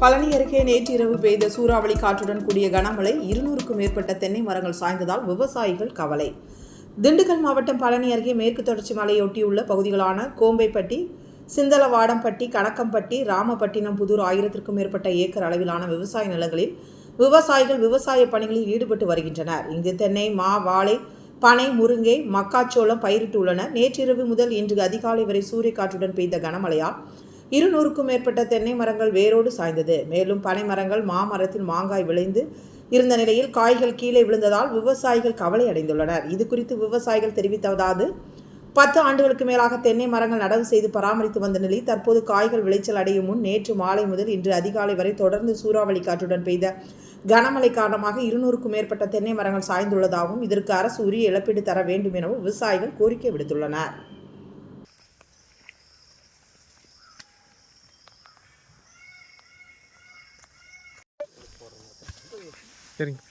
பழனி அருகே நேற்றிரவு பெய்த சூறாவளி காற்றுடன் கூடிய கனமழை இருநூறுக்கும் மேற்பட்ட தென்னை மரங்கள் சாய்ந்ததால் விவசாயிகள் கவலை. திண்டுக்கல் மாவட்டம் பழனி அருகே மேற்கு தொடர்ச்சி மலையொட்டியுள்ள பகுதிகளான கோம்பைப்பட்டி சிந்தலவாடம்பட்டி கணக்கம்பட்டி ராமப்பட்டினம் புதூர் ஆயிரத்திற்கும் மேற்பட்ட ஏக்கர் அளவிலான விவசாய நிலங்களில் விவசாயிகள் விவசாய பணிகளில் ஈடுபட்டு வருகின்றனர். இங்கு தென்னை மா வாழை பனை முருங்கை மக்காச்சோளம் பயிரிட்டுள்ளனர். நேற்றிரவு முதல் இன்று அதிகாலை வரை சூறைக்காற்றுடன் பெய்த கனமழையால் இருநூறுக்கும் மேற்பட்ட தென்னை மரங்கள் வேரோடு சாய்ந்தது. மேலும் பனை மரங்கள் மாமரத்தில் மாங்காய் விளைந்து இருந்த நிலையில் காய்கள் கீழே விழுந்ததால் விவசாயிகள் கவலை அடைந்துள்ளனர். இது குறித்து விவசாயிகள் தெரிவித்ததாவது பத்து ஆண்டுகளுக்கு மேலாக தென்னை மரங்கள் நடவு செய்து பராமரித்து வந்த நிலையில் தற்போது காய்கள் விளைச்சல் அடையும் முன் நேற்று மாலை முதல் இன்று அதிகாலை வரை தொடர்ந்து சூறாவளி காற்றுடன் பெய்த கனமழை காரணமாக இருநூறுக்கும் மேற்பட்ட தென்னை மரங்கள் சாய்ந்துள்ளதாகவும் இதற்கு அரசு உரிய இழப்பீடு தர வேண்டும் எனவும் விவசாயிகள் கோரிக்கை விடுத்துள்ளனர். சரிங்க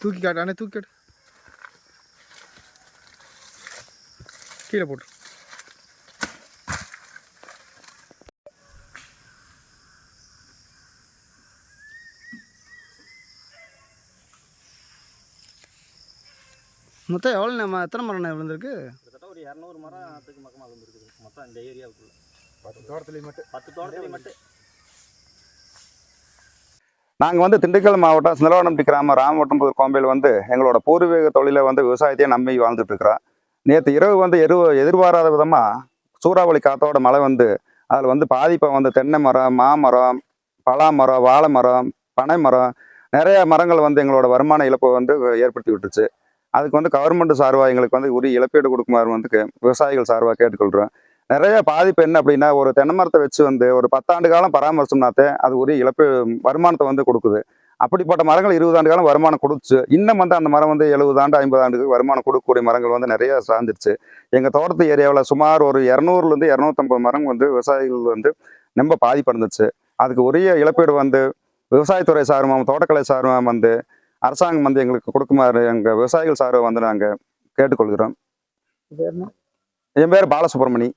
தூக்கி காட்டு அண்ணே தூக்கி காட்டு கீழே போட்டு மொத்தம் எவ்வளோ நம்ம எத்தனை மரம் விழுந்திருக்கு? கிட்டத்தட்ட ஒரு இரநூறு மரத்துக்கு பக்கமாக வந்துருக்குது மொத்தம் இந்த ஏரியாவுக்குள்ள பத்து தோட்டத்துலேயும் மட்டும். பத்து தோட்டத்துலேயும் மட்டும். நாங்கள் வந்து திண்டுக்கல் மாவட்டம் சிந்தலவாடம்பட்டி கிராமம் ராமவட்டம்புதூர் கோம்பையில் வந்து எங்களோட பூர்வீக தொழிலை வந்து விவசாயத்தையே நம்பி வாழ்ந்துட்டு இருக்கிறோம். நேற்று இரவு வந்து எரு எதிர்பாராத விதமாக சூறாவளி காத்தோட மழை வந்து அதில் வந்து பாதிப்பை வந்து தென்னை மரம் மாமரம் பலா மரம் வாழை மரம் பனை மரம் நிறைய மரங்கள் வந்து எங்களோட வருமான இழப்பை வந்து ஏற்படுத்தி விட்டுருச்சு. அதுக்கு வந்து கவர்மெண்ட் சார்பாக எங்களுக்கு வந்து உரிய இழப்பீடு கொடுக்குமாறு வந்து விவசாயிகள் சார்பாக கேட்டுக்கொள்கிறோம் நிறைய பாதிப்பு என்ன அப்படின்னா ஒரு தென்னை மரத்தை வச்சு வந்து ஒரு பத்தாண்டு காலம் பராமரிச்சோம்னாத்தே அது உரிய இழப்பு வருமானத்தை வந்து கொடுக்குது. அப்படிப்பட்ட மரங்கள் இருபது ஆண்டு காலம் வருமானம் கொடுத்துச்சு இன்னும் வந்து அந்த மரம் வந்து எழுபது ஆண்டு ஐம்பது ஆண்டுக்கு வருமானம் கொடுக்கக்கூடிய மரங்கள் வந்து நிறைய சார்ந்துருச்சு. எங்கள் தோட்டத்து ஏரியாவில் சுமார் ஒரு இரநூறுலேருந்து இரநூத்தம்பது மரம் வந்து விவசாயிகள் வந்து ரொம்ப பாதிப்படைந்துச்சு அதுக்கு உரிய இழப்பீடு வந்து விவசாயத்துறை சார்பாக தோட்டக்கலை சார்பாக வந்து அரசாங்கம் வந்து எங்களுக்கு கொடுக்குமாறு எங்கள் விவசாயிகள் சார்பாக வந்து நாங்கள் கேட்டுக்கொள்கிறோம். என் பேர் பாலசுப்ரமணி.